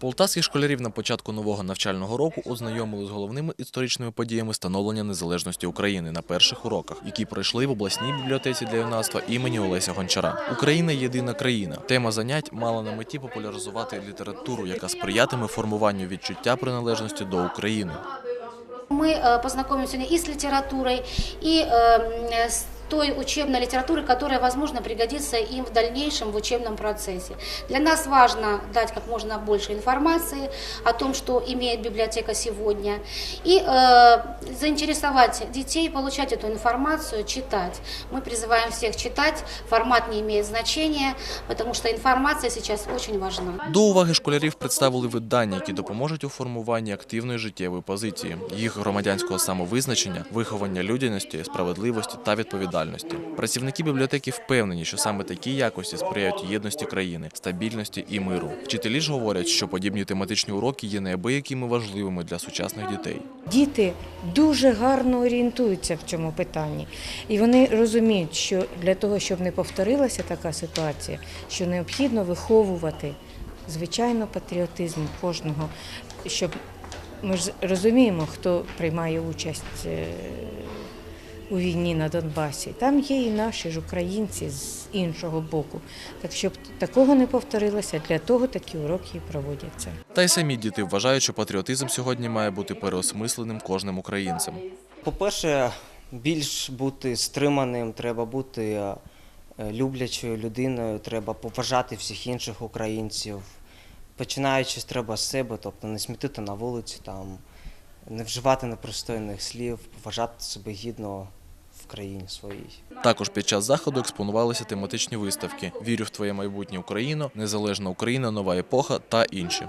Полтавських школярів на початку нового навчального року ознайомили з головними історичними подіями становлення незалежності України на перших уроках, які пройшли в обласній бібліотеці для юнацтва імені Олеся Гончара. Україна єдина країна. Тема занять мала на меті популяризувати літературу, яка сприятиме формуванню відчуття приналежності до України. Мы э, познакомимся сегодня и с литературой, и э, с той учебной литературой, которая, возможно, пригодится им в дальнейшем в учебном процессе. Для нас важно дать как можно больше информации о том, что имеет библиотека сегодня, и э, заинтересовать детей получать эту информацию, читать. Мы призываем всех читать, формат не имеет значения, потому что информация сейчас очень важна. До уваги школярів представили видання, які допоможуть у формуванні активної життєвої позиції, їх громадянського самовизначення, виховання людяності, справедливості та відповідальності. Працівники бібліотеки впевнені, що саме такі якості сприяють єдності країни, стабільності і миру. Вчителі ж говорять, що подібні тематичні уроки є неабиякими важливими для сучасних дітей. Діти дуже гарно орієнтуються в цьому питанні, і вони розуміють, що для того, щоб не повторилася така ситуація, що необхідно виховувати звичайно патріотизм кожного, щоб ми ж розуміємо, хто приймає участь е, у війні на Донбасі. Там є і наші ж українці з іншого боку. Так щоб такого не повторилося, для того такі уроки і проводяться. Та й самі діти вважають, що патріотизм сьогодні має бути переосмисленим кожним українцем. По-перше, більш бути стриманим, треба бути е, люблячою людиною, треба поважати всіх інших українців. Починаючи треба з себе, тобто не смітити на вулиці, там, не вживати непристойних слів, поважати себе гідно в країні своїй. Також під час заходу експонувалися тематичні виставки Вірю в твоє майбутнє Україно, Незалежна Україна, Нова епоха та інші.